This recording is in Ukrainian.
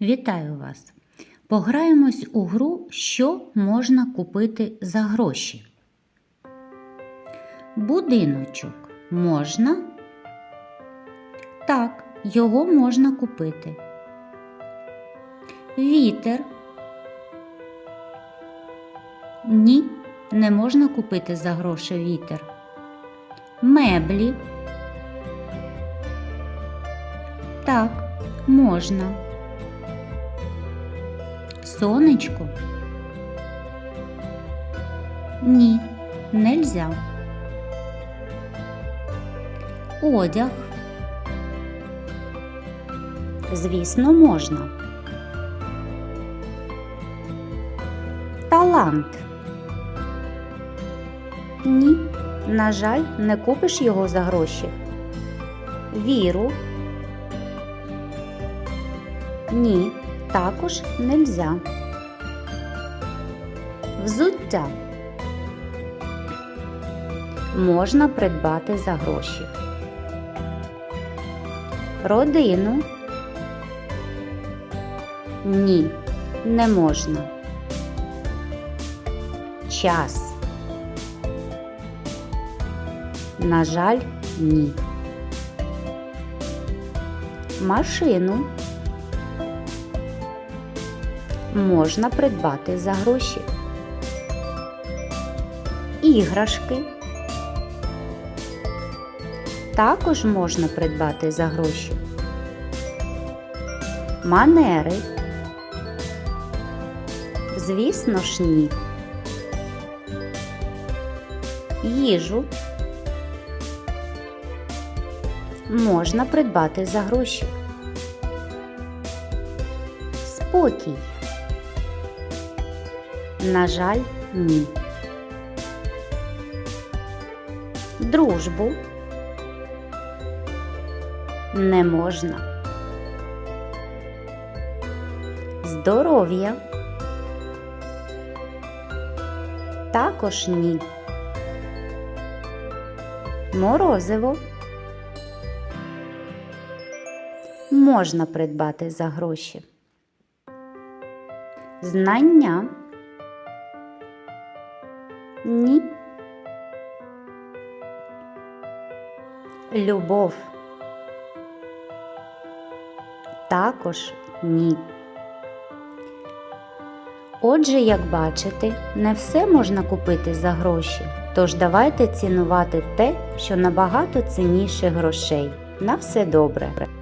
Вітаю вас! Пограємось у гру, що можна купити за гроші. Будиночок можна? Так, його можна купити. Вітер. Ні, не можна купити за гроші вітер. Меблі. Так, можна. Сонечко? Ні, нельзя. Одяг. Звісно, можна. Талант. Ні, на жаль, не купиш його за гроші. Віру. Ні, також нельзя. Взуття можна придбати за гроші. Родину ні, не можна. Час. На жаль, ні. Машину можна придбати за гроші. Іграшки також можна придбати за гроші. Манери. Звісно ж ні. Їжу можна придбати за гроші. Спокій. На жаль, ні. Дружбу не можна. Здоров'я також ні. Морозиво можна придбати за гроші. Знання ні. Любов також ні. Отже, як бачите, не все можна купити за гроші. Тож давайте цінувати те, що набагато цінніше грошей. На все добре!